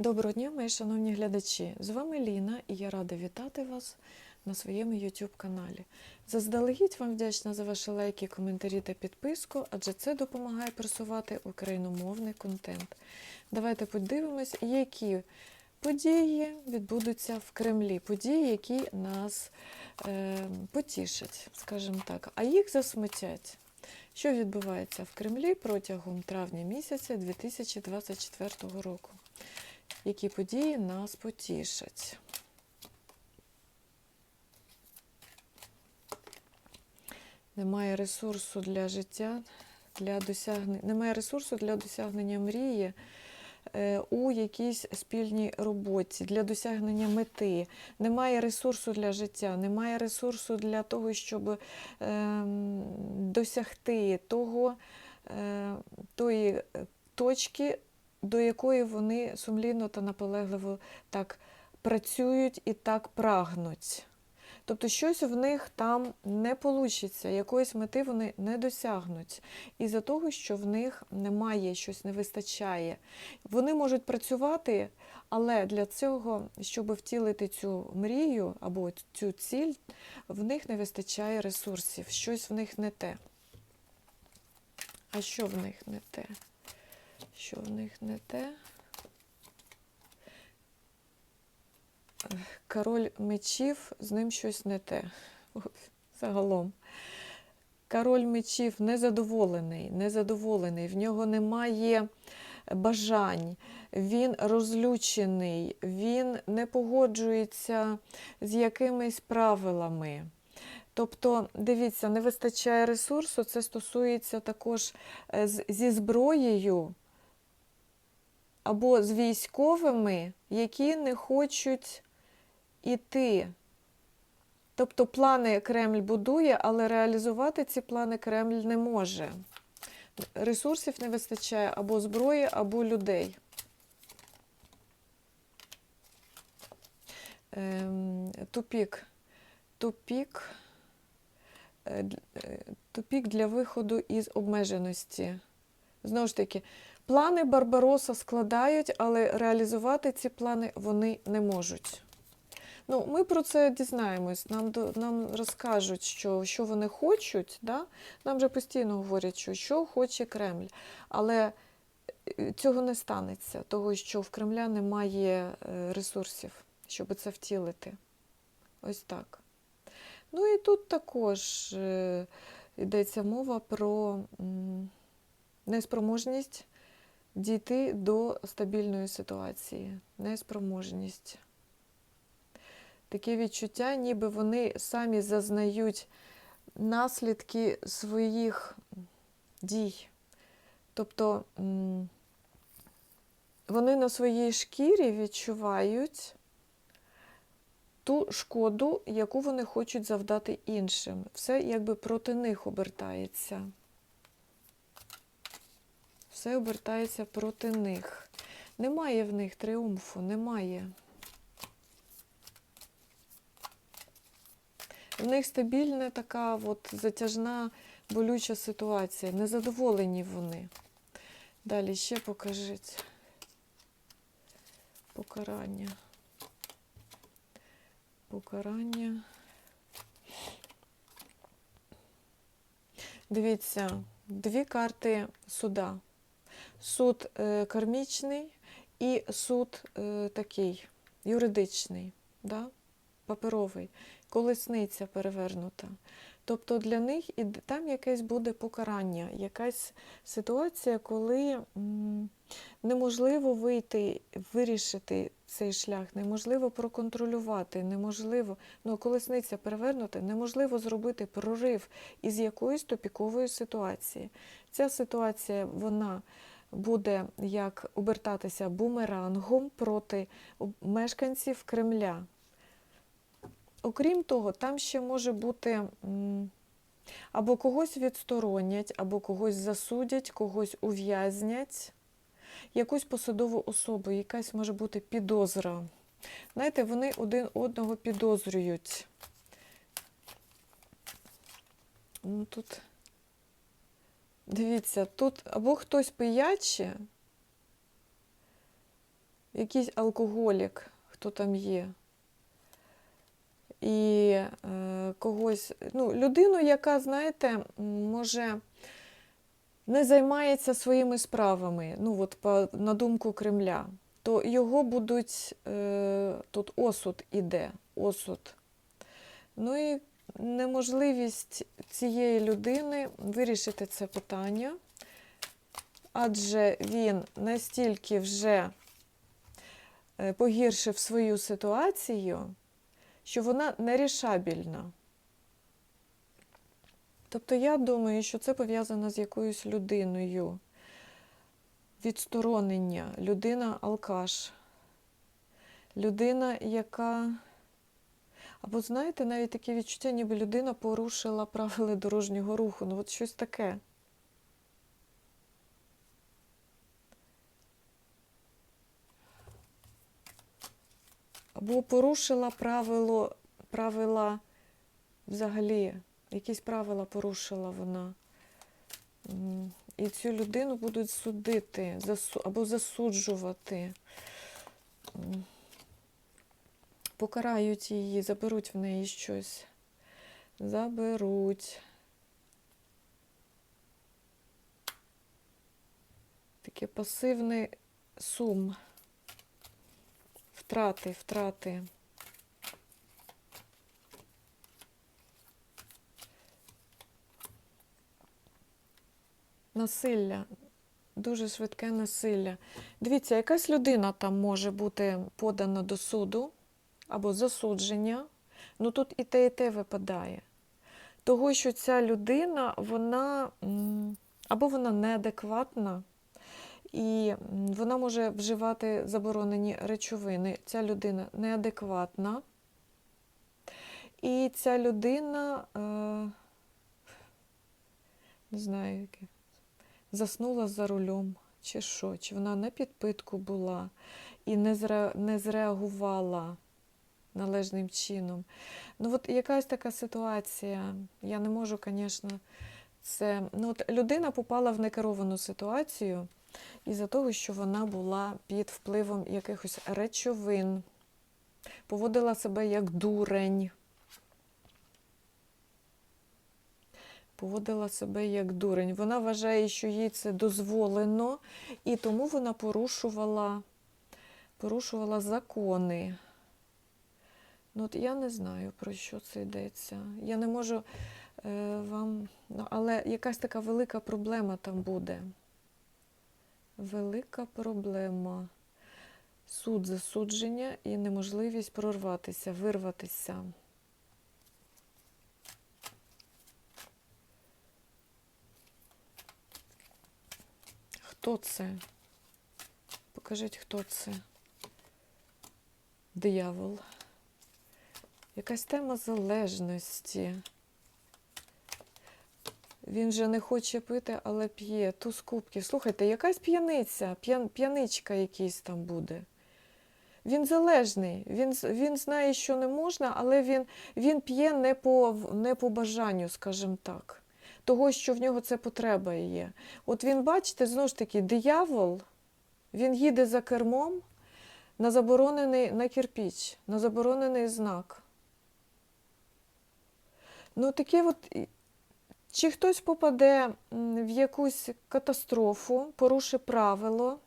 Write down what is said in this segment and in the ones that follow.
Доброго дня, мої шановні глядачі! З вами Ліна і я рада вітати вас на своєму YouTube каналі. Заздалегідь вам вдячна за ваші лайки, коментарі та підписку, адже це допомагає просувати україномовний контент. Давайте подивимось, які події відбудуться в Кремлі, події, які нас е, потішать, скажімо так, а їх засмутять. Що відбувається в Кремлі протягом травня місяця 2024 року? Які події нас потішать? Немає ресурсу для життя, для досягнення, немає ресурсу для досягнення мрії е, у якійсь спільній роботі, для досягнення мети. Немає ресурсу для життя, немає ресурсу для того, щоб е, досягти того, е, тої точки, до якої вони сумлінно та наполегливо так працюють і так прагнуть. Тобто щось в них там не вийде, якоїсь мети вони не досягнуть. Із-за того, що в них немає, щось не вистачає. Вони можуть працювати, але для цього, щоб втілити цю мрію або цю ціль, в них не вистачає ресурсів, щось в них не те. А що в них не те? Що в них не те? Король мечів, з ним щось не те. Загалом. Король мечів незадоволений, незадоволений, в нього немає бажань, він розлючений, він не погоджується з якимись правилами. Тобто, дивіться, не вистачає ресурсу, це стосується також е, зі зброєю або з військовими, які не хочуть іти. Тобто плани Кремль будує, але реалізувати ці плани Кремль не може. Ресурсів не вистачає або зброї, або людей. Ем, тупік. Тупік. Тупік для виходу із обмеженості. Знову ж таки, плани Барбароса складають, але реалізувати ці плани вони не можуть. Ну, Ми про це дізнаємось, нам нам розкажуть, що що вони хочуть. Да? Нам вже постійно говорять, що що хоче Кремль. Але цього не станеться, того, що в Кремля немає ресурсів, щоб це втілити. Ось так. Ну і тут також йдеться мова про неспроможність дійти до стабільної ситуації, неспроможність. Таке відчуття, ніби вони самі зазнають наслідки своїх дій. Тобто вони на своїй шкірі відчувають ту шкоду, яку вони хочуть завдати іншим. Все якби проти них обертається. Все обертається проти них. Немає в них тріумфу, немає. В них стабільна така от затяжна болюча ситуація. Незадоволені вони. Далі ще покажіть. Покарання. Покарання. Дивіться, дві карти суда. Суд е, кармічний і суд е, такий юридичний, да? паперовий колесниця перевернута. Тобто для них і там якесь буде покарання, якась ситуація, коли неможливо вийти, вирішити цей шлях, неможливо проконтролювати, неможливо, ну, колесниця перевернута, неможливо зробити прорив із якоїсь топікової ситуації. Ця ситуація, вона буде як обертатися бумерангом проти мешканців Кремля. Окрім того, там ще може бути або когось відсторонять, або когось засудять, когось ув'язнять, якусь посадову особу, якась може бути підозра. Знаєте, вони один одного підозрюють. Ну, тут, Дивіться, тут або хтось пияче, якийсь алкоголік, хто там є. І е, когось, ну, людину, яка, знаєте, може не займається своїми справами, ну от по, на думку Кремля, то його будуть, е, тут осуд іде, осуд. Ну і неможливість цієї людини вирішити це питання, адже він настільки вже е, погіршив свою ситуацію, що вона нерішабельна. Тобто я думаю, що це пов'язано з якоюсь людиною. Відсторонення, людина алкаш, людина, яка. Або знаєте, навіть таке відчуття, ніби людина порушила правила дорожнього руху. Ну, от щось таке. Або порушила правило, правила взагалі, якісь правила порушила вона. І цю людину будуть судити або засуджувати. Покарають її, заберуть в неї щось. Заберуть. Таке пасивний сум. Втрати, втрати. Насилля, дуже швидке насилля. Дивіться, якась людина там може бути подана до суду або засудження. Ну тут і те, і те випадає. Того, що ця людина, вона або вона неадекватна, і вона може вживати заборонені речовини. Ця людина неадекватна. І ця людина, е, не знаю, яке, заснула за рулем, чи що, чи вона на підпитку була і не зреагувала належним чином. Ну, от якась така ситуація. Я не можу, звісно, це. Ну, от людина попала в некеровану ситуацію із-за того, що вона була під впливом якихось речовин, поводила себе як дурень. Поводила себе як дурень. Вона вважає, що їй це дозволено, і тому вона порушувала, порушувала закони. Ну, от я не знаю, про що це йдеться. Я не можу е, вам. Ну, але якась така велика проблема там буде. Велика проблема. Суд засудження і неможливість прорватися, вирватися. Хто це? Покажіть, хто це? Диявол. Якась тема залежності. Він же не хоче пити, але п'є. Туз кубків. Слухайте, якась п'яниця, п'ян, п'яничка якийсь там буде. Він залежний, він, він знає, що не можна, але він, він п'є не по, не по бажанню, скажімо так. Того, що в нього це потреба є. От він, бачите, знову ж таки, диявол, він їде за кермом на заборонений на кирпіч, на заборонений знак. Ну, таке от, чи хтось попаде в якусь катастрофу, порушить правило.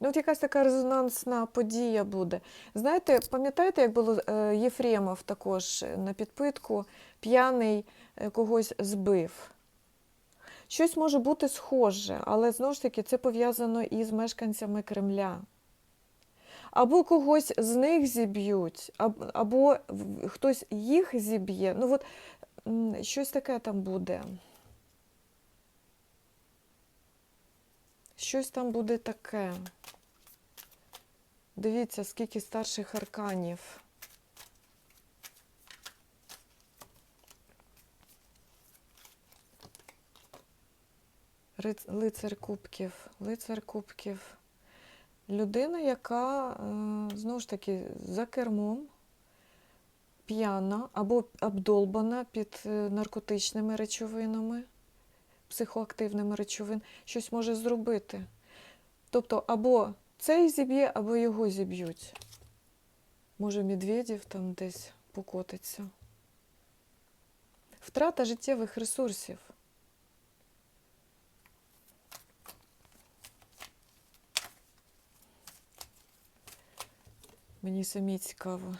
Ну, от якась така резонансна подія буде. Знаєте, пам'ятаєте, як було е, Єфремов також на підпитку, п'яний е, когось збив? Щось може бути схоже, але знову ж таки це пов'язано із мешканцями Кремля. Або когось з них зіб'ють, або хтось їх зіб'є. Ну, от щось таке там буде. Щось там буде таке. Дивіться, скільки старших арканів. Лицар кубків, лицар кубків. Людина, яка е, знову ж таки за кермом, п'яна або обдолбана під е, наркотичними речовинами, психоактивними речовин, щось може зробити. Тобто, або цей зіб'є або його зіб'ють. Може, Медведєв там десь покотиться. Втрата життєвих ресурсів. Мені самі цікаво.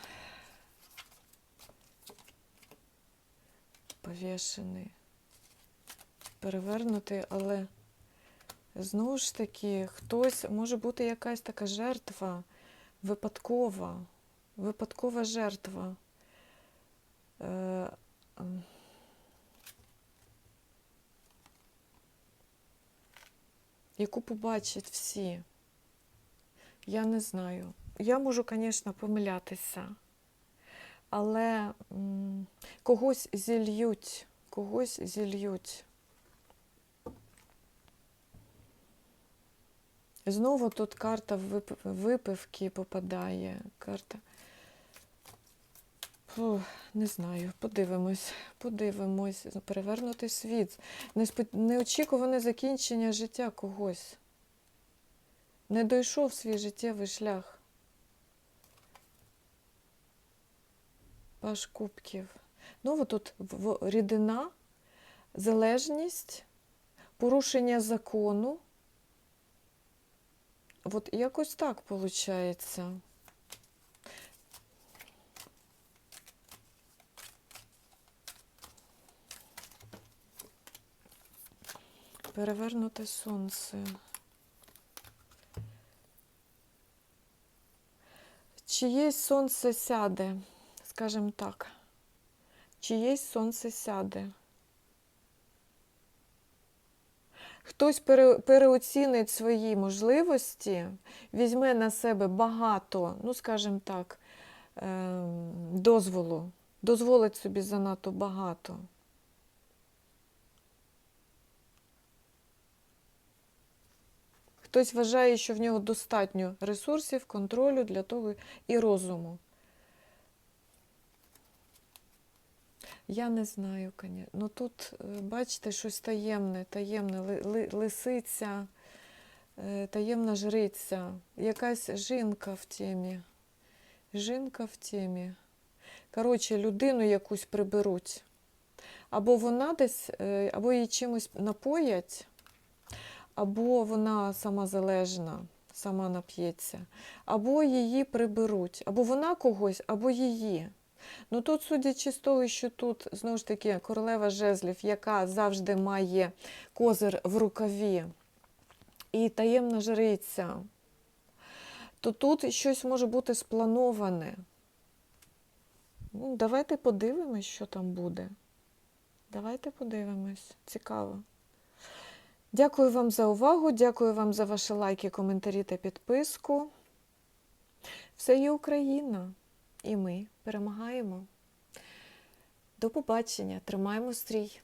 Повішений. Перевернутий, але знову ж таки, хтось може бути якась така жертва, випадкова, випадкова жертва. Е, яку побачать всі. Я не знаю. Я можу, звісно, помилятися, але когось зільють, когось зільють. Знову тут карта вип- випивки попадає. Карта. Фу, не знаю, подивимось, подивимось. Перевернутий світ. Неочікуване закінчення життя когось. Не дійшов свій життєвий шлях. Паш кубків. Ну, тут рідина, залежність, порушення закону. От якось так виходить. Перевернуте сонце. Чиєсь сонце сяде, скажімо так. Чиєсь сонце сяде. Хтось пере, переоцінить свої можливості, візьме на себе багато, ну, скажімо так, ем, дозволу, дозволить собі занадто багато. Хтось вважає, що в нього достатньо ресурсів, контролю для того і розуму. Я не знаю, коня- ну тут, е, бачите, щось таємне, таємне, ли- ли- лисиця, е, таємна жриця, якась жінка в темі. Жінка в темі. Коротше, людину якусь приберуть. Або вона десь, е, або її чимось напоять, або вона сама сама нап'ється, або її приберуть, або вона когось, або її. Ну тут, судячи з того, що тут знову ж таки королева жезлів, яка завжди має козир в рукаві, і таємна жриця, то тут щось може бути сплановане. Ну, давайте подивимось, що там буде. Давайте подивимось. Цікаво. Дякую вам за увагу, дякую вам за ваші лайки, коментарі та підписку. Все є Україна, і ми перемагаємо. До побачення, тримаємо стрій!